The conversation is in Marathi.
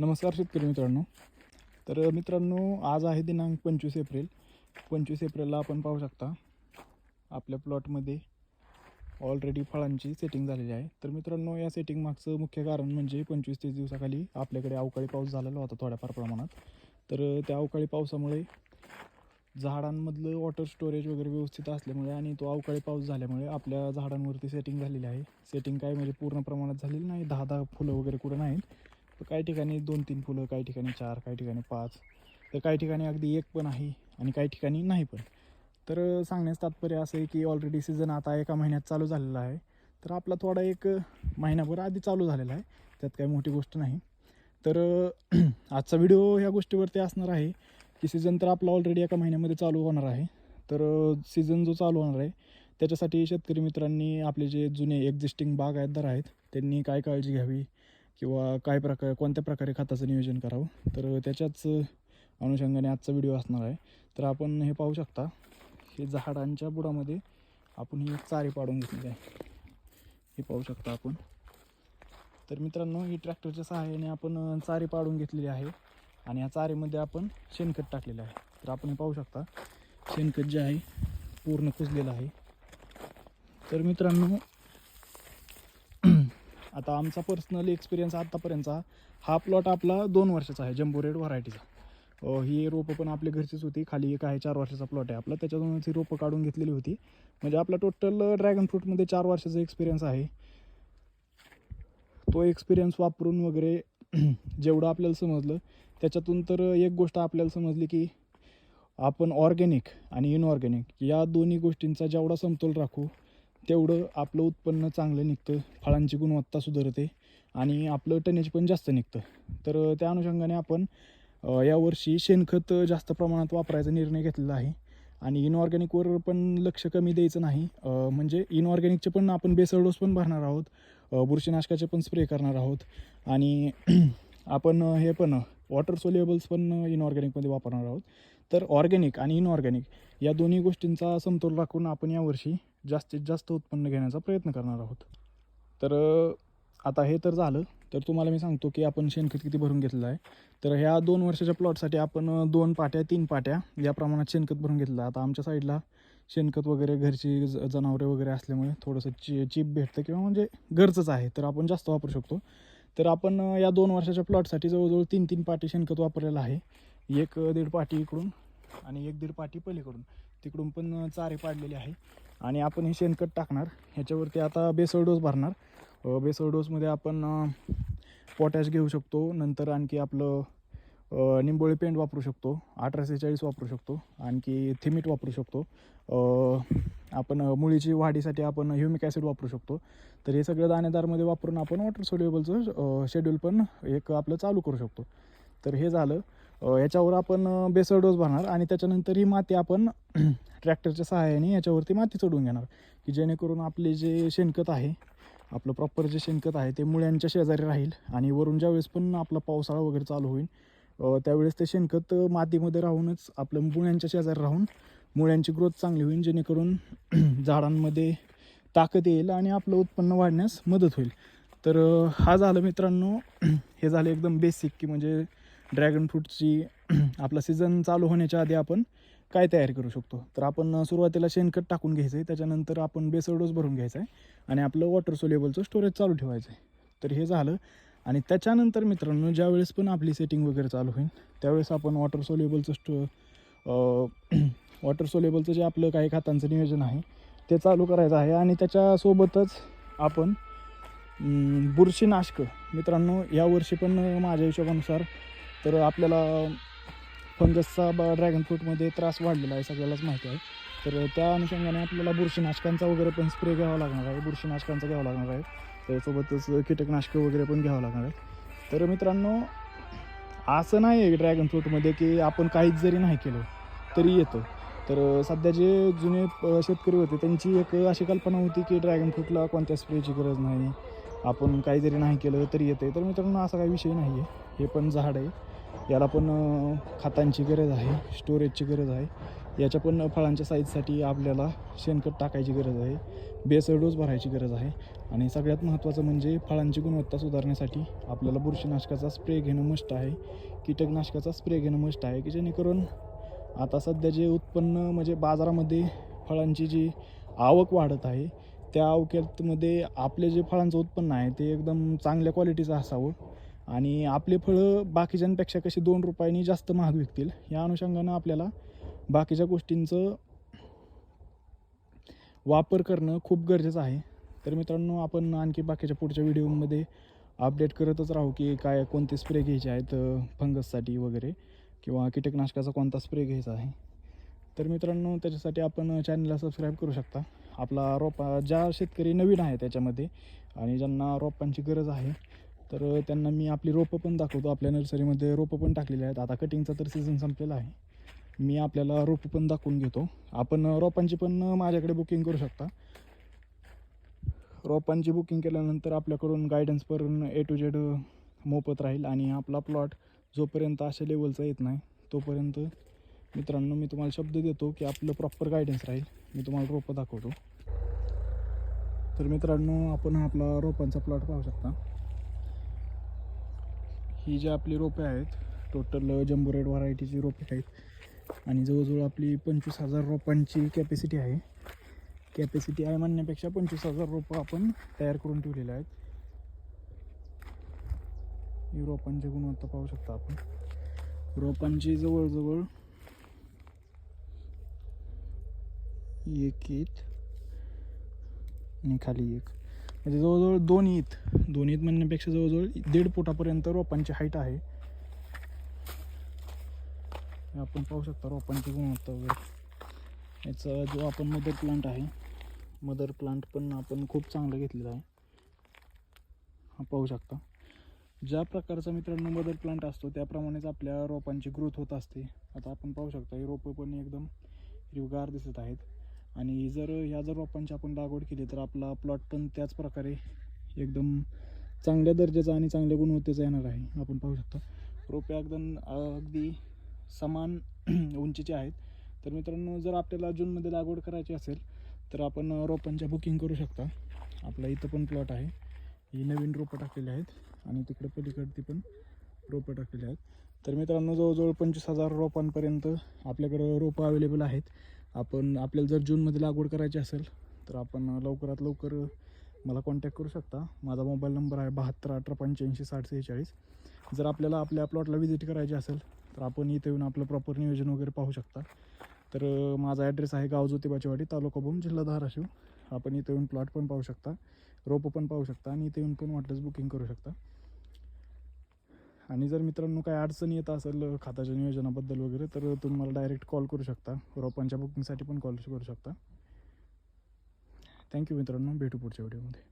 नमस्कार शेतकरी मित्रांनो. तर मित्रांनो आज आहे दिनांक पंचवीस एप्रिल. पंचवीस एप्रिलला आपण पाहू शकता आपल्या प्लॉटमध्ये ऑलरेडी फळांची सेटिंग झालेली आहे. तर मित्रांनो या सेटिंग मागचं मुख्य कारण म्हणजे पंचवीस तीस दिवसाखाली आपल्याकडे अवकाळी पाऊस झालेला होता थोड्याफार प्रमाणात. तर त्या अवकाळी पावसामुळे झाडांमधलं वॉटर स्टोरेज वगैरे व्यवस्थित असल्यामुळे आणि तो अवकाळी पाऊस झाल्यामुळे आपल्या झाडांवरती सेटिंग झालेली आहे. सेटिंग काय म्हणजे पूर्ण प्रमाणात झालेली नाही दहा दहा फुलं वगैरे कुठं नाहीत. तर काही ठिकाणी दोन तीन फुलं काही ठिकाणी चार काही ठिकाणी पाच तर काही ठिकाणी अगदी एक पण आहे आणि काही ठिकाणी नाही पण. तर सांगण्यास तात्पर्य असं आहे की ऑलरेडी सीझन आता एका महिन्यात चालू झालेला आहे. तर आपला थोडा एक महिनाभर आधी चालू झालेला आहे. त्यात काही मोठी गोष्ट नाही. तर आजचा व्हिडिओ ह्या गोष्टीवरती असणार आहे की सीझन तर आपला ऑलरेडी एका महिन्यामध्ये चालू होणार आहे. तर सीझन जो चालू होणार आहे त्याच्यासाठी शेतकरी मित्रांनी आपले जे जुने एक्झिस्टिंग बागायतदार आहेत त्यांनी काय काळजी घ्यावी? किंवा काय प्रकार कोणत्या प्रकारे खताचं नियोजन करावं तर त्याच्याच अनुषंगाने आजचा व्हिडिओ असणार आहे. तर आपण हे पाहू शकता हे झाडांच्या बुडामध्ये आपण ही चारी पाडून घेतलेली आहे. हे पाहू शकता आपण. तर मित्रांनो ही ट्रॅक्टरच्या सहाय्याने आपण चारी पाडून घेतलेली आहे आणि या चारीमध्ये आपण शेणखत टाकलेलं आहे. तर आपण हे पाहू शकता शेणखत जे आहे पूर्ण कुजलेलं आहे. तर मित्रांनो आता आमचा पर्सनल एक्सपिरियन्स आत्तापर्यंतचा हा प्लॉट आपला दोन वर्षाचा आहे जम्बो रेड व्हरायटीचा ही रोपं पण आपली घरचीच होती खाली एक आहे चार वर्षाचा प्लॉट आहे आपला. त्याच्यातूनच ही रोपं काढून घेतलेली होती. म्हणजे आपला टोटल ड्रॅगन फ्रूटमध्ये चार वर्षाचा एक्सपिरियन्स आहे. तो एक्सपिरियन्स वापरून वगैरे जेवढं आपल्याला समजलं त्याच्यातून तर एक गोष्ट आपल्याला समजली की आपण ऑर्गॅनिक आणि इनऑर्गॅनिक या दोन्ही गोष्टींचा जेवढा समतोल राखू तेवढं आपलं उत्पन्न चांगलं निघतं फळांची गुणवत्ता सुधारते आणि आपलं टनेज पण जास्त निघतं. तर त्या अनुषंगाने आपण यावर्षी शेणखत जास्त प्रमाणात वापरायचा निर्णय घेतलेला आहे आणि इनऑर्गॅनिकवर पण लक्ष कमी द्यायचं नाही. म्हणजे इनऑर्गॅनिकचे पण आपण बेसळ डोस पण भरणार आहोत बुरशीनाशकाचे पण स्प्रे करणार आहोत आणि आपण हे पण वॉटर सोल्युबल्स पण इनऑर्गॅनिकमध्ये वापरणार आहोत. तर ऑर्गॅनिक आणि इनऑर्गॅनिक या दोन्ही गोष्टींचा समतोल राखून आपण यावर्षी जास्तीत जास्त उत्पन्न घेण्याचा प्रयत्न करणार आहोत. तर आता हे तर झालं. तर तुम्हाला मी सांगतो की आपण शेणखत किती भरून घेतलेलं आहे. तर ह्या दोन वर्षाच्या प्लॉटसाठी आपण दोन पाट्या तीन पाट्या या प्रमाणात शेणखत भरून घेतलं. आता आमच्या साईडला शेणखत वगैरे घरची ज जनावरे वगैरे असल्यामुळे थोडंसं ची चीप भेटतं किंवा म्हणजे गरजच आहे तर आपण जास्त वापरू शकतो. तर आपण या दोन वर्षाच्या प्लॉटसाठी जवळजवळ तीन तीन पाटी शेणखत वापरलेलं आहे. एक दीड पाटी इकडून आणि एक दीड पाठी पलीकडून. तिकडून पण चारे पाडलेले आहे. आणि आपण हे शेणखत टाकणार. ह्याच्यावरती आता बेसळ डोस भरणार. बेसळ डोसमध्ये आपण पोटॅश घेऊ शकतो. नंतर आणखी आपलं निंबोळी पेंट वापरू शकतो. अठराशे चाळीस वापरू शकतो. आणखी थिमिट वापरू शकतो. आपण मुळीची वाढीसाठी आपण ह्युमिक ॲसिड वापरू शकतो. तर हे सगळं दाणेदारमध्ये वापरून आपण वॉटर सोल्युबलचं शेड्यूल पण एक आपलं चालू करू शकतो. तर हे झालं. याच्यावर आपण बेसर बेसळ डोस भरणार आणि त्याच्यानंतर ही माती आपण ट्रॅक्टरच्या सहाय्याने याच्यावरती माती चढवून घेणार. की जेणेकरून आपले जे शेणखत आहे आपलं प्रॉपर जे शेणखत आहे ते मुळ्यांच्या शेजारी राहील आणि वरून ज्यावेळेस पण आपला पावसाळा वगैरे चालू होईल त्यावेळेस ते शेणखत मातीमध्ये राहूनच आपलं मुळ्यांच्या शेजारी राहून मुळ्यांची ग्रोथ चांगली होईल जेणेकरून झाडांमध्ये ताकद येईल आणि आपलं उत्पन्न वाढण्यास मदत होईल. तर हा झालं मित्रांनो. हे झालं एकदम बेसिक की म्हणजे ड्रॅगन फ्रूटची आपला सीझन चालू होण्याच्या आधी आपण काय तयार करू शकतो? तर आपण सुरुवातीला शेणखत टाकून घ्यायचं आहे त्याच्यानंतर आपण बेसर डोस भरून घ्यायचा आहे आणि आपलं वॉटर सोलेबलचं स्टोरेज चालू ठेवायचं आहे तर हे झालं. आणि त्याच्यानंतर मित्रांनो ज्यावेळेस पण आपली सेटिंग वगैरे चालू होईल त्यावेळेस आपण वॉटर सोलेबलचं स्टो वॉटर सोलेबलचं जे आपलं काही खातांचं नियोजन आहे ते चालू करायचं आहे. आणि त्याच्यासोबतच आपण बुरशीनाशकं बुरशीनाशक. मित्रांनो यावर्षी पण माझ्या हिशोबानुसार तर आपल्याला फंगसचा ब ड्रॅगन फ्रूटमध्ये त्रास वाढलेला आहे सगळ्यालाच माहिती आहे. तर त्या अनुषंगाने आपल्याला बुरशीनाशकांचा वगैरे पण स्प्रे घ्यावा लागणार आहे बुरशीनाशकांचा घ्यावा लागणार आहे. त्यासोबतच कीटकनाशकं वगैरे पण घ्यावं लागणार आहे. तर मित्रांनो असं नाही आहे ड्रॅगन फ्रूटमध्ये की आपण काहीच जरी नाही केलं तरी येतं. तर सध्या जे जुने शेतकरी होते त्यांची एक अशी कल्पना होती की ड्रॅगन फ्रूटला कोणत्या स्प्रेची गरज नाही. आपण काही जरी नाही केलं तरी येते तर मित्रांनो असा काही विषय नाही आहे हे पण झाड आहे. याला पण खतांची गरज आहे स्टोरेजची गरज आहे. याच्या पण फळांच्या साईजसाठी आपल्याला शेणखत टाकायची गरज आहे बेसळ डोस भरायची गरज आहे. आणि सगळ्यात महत्त्वाचं म्हणजे फळांची गुणवत्ता सुधारण्यासाठी आपल्याला बुरशीनाशकाचा स्प्रे घेणं मस्ट आहे. कीटकनाशकाचा स्प्रे घेणं मस्ट आहे की जेणेकरून आता सध्या जे उत्पन्न म्हणजे बाजारामध्ये फळांची जी आवक वाढत आहे त्या अवकेतमध्ये आपले जे फळांचं उत्पन्न आहे ते एकदम चांगल्या क्वालिटीचं असावं. आणि आपले फळं बाकीच्यांपेक्षा कशी दोन रुपयांनी जास्त महाग विकतील या अनुषंगानं आपल्याला बाकीच्या गोष्टींचं वापर करणं खूप गरजेचं आहे. तर मित्रांनो आपण आणखी बाकीच्या पुढच्या व्हिडिओमध्ये अपडेट करतच राहू की काय कोणते स्प्रे घ्यायचे आहेत फंगससाठी वगैरे किंवा कीटकनाशकाचा कोणता स्प्रे घ्यायचा आहे. तर मित्रांनो त्याच्यासाठी आपण चॅनलला सबस्क्राईब करू शकता. आपला रोपा ज्या शेतकरी नवीन आहे त्याच्यामध्ये आणि ज्यांना रोपांची गरज आहे तर त्यांना मी आपली रोपं पण दाखवतो. आपल्या नर्सरीमध्ये रोपं पण टाकलेली आहेत. आता कटिंगचा तर सीझन संपलेला आहे. मी आपल्याला रोपं पण दाखवून घेतो. आपण रोपांची पण माझ्याकडे बुकिंग करू शकता. रोपांची बुकिंग केल्यानंतर आपल्याकडून गायडन्स पण ए टू जेड मोफत राहील आणि आपला प्लॉट जोपर्यंत अशा लेवलचा येत नाही तोपर्यंत मित्रांनो मी तुम्हाला शब्द देतो की आपलं प्रॉपर गायडन्स राहील. मी तुम्हाला रोपं दाखवतो. तर मित्रांनो आपण आपला रोपांचा प्लॉट पाहू शकता. ही जी आपली रोपे आहेत टोटल जम्बो रेड व्हरायटीची रोपे आहेत. आणि जवळजवळ आपली पंचवीस हजार रोपांची कॅपॅसिटी आहे. कॅपॅसिटी आहे म्हणण्यापेक्षा पंचवीस हजार रोपं आपण तयार करून ठेवलेले आहेत. ही रोपांची गुणवत्ता पाहू शकता आपण. रोपांची जवळजवळ एक ईत आणि खाली एक. म्हणजे जवळजवळ दोन ईत दोन ईत म्हणण्यापेक्षा जवळजवळ दीड फुटापर्यंत रोपांची हाईट आहे. आपण पाहू शकता रोपांची गुणवत्ता वगैरे. याचा जो आपण मदर प्लांट आहे मदर प्लांट पण आपण खूप चांगला घेतलेला आहे. हा पाहू शकता. ज्या प्रकारचा मित्रांनो मदर प्लांट असतो त्याप्रमाणेच आपल्या रोपांची ग्रोथ होत असते. आता आपण पाहू शकता ही रोपं पण एकदम हिरवगार दिसत आहेत. आणि जर ह्या जर रोपांची आपण लागवड केली तर आपला प्लॉट पण त्याच प्रकारे एकदम चांगल्या दर्जाचा आणि चांगल्या गुणवत्तेचा येणार आहे आपण पाहू शकता. रोपे एकदम अगदी समान उंचीचे आहेत. तर मित्रांनो जर आपल्याला जूनमध्ये लागवड करायची असेल तर आपण रोपांच्या बुकिंग करू शकता. आपला इथं पण प्लॉट आहे. ही नवीन रोपं टाकलेली आहेत आणि तिकडे पलीकडती पण रोपं टाकलेली आहेत. तर मित्रांनो जवळजवळ पंचवीस हजार रोपांपर्यंत आपल्याकडं रोपं अवेलेबल आहेत. आपण आपल्याला जर जूनमध्ये लागवड करायची असेल तर आपण लवकरात लवकर मला कॉन्टॅक्ट करू शकता. माझा मोबाईल नंबर आहे बहात्तर अठरा पंच्याऐंशी साठ सेहेचाळीस. जर आपल्याला आपल्या प्लॉटला व्हिजिट करायची असेल तर आपण इथे येऊन आपलं प्रॉपर नियोजन वगैरे पाहू शकता. तर माझा ॲड्रेस आहे गाव ज्योतिबाचीवाडी तालुका बोम जिल्हा धाराशिव. आपण इथे येऊन प्लॉट पण पाहू शकता रोपं पण पाहू शकता आणि इथे येऊन पण वाटलंच बुकिंग करू शकता. आणि जर मित्रांनो काय अडचण येत असेल खात्याच्या नियोजनाबद्दल वगैरे तर तुम्ही मला डायरेक्ट कॉल करू शकता. रोपांच्या बुकिंगसाठी पण कॉल करू शकता. थँक्यू मित्रांनो. भेटू पुढच्या व्हिडिओमध्ये